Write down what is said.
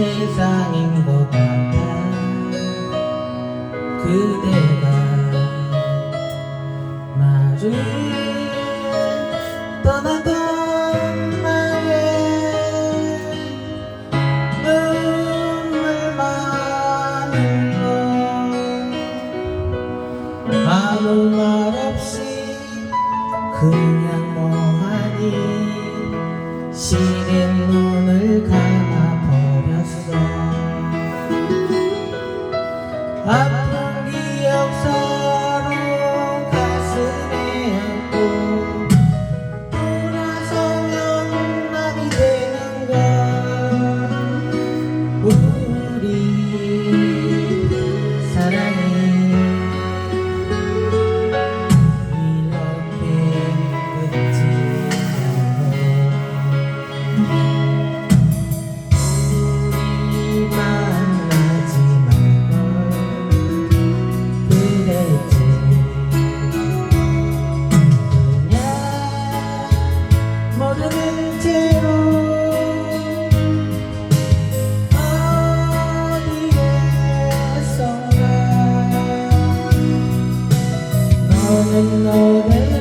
세상인 것 같아. 그대가 나를 떠나던 나의 눈물 많은 걸. 아무 말 없이 그냥 멍하니 시린 눈 know that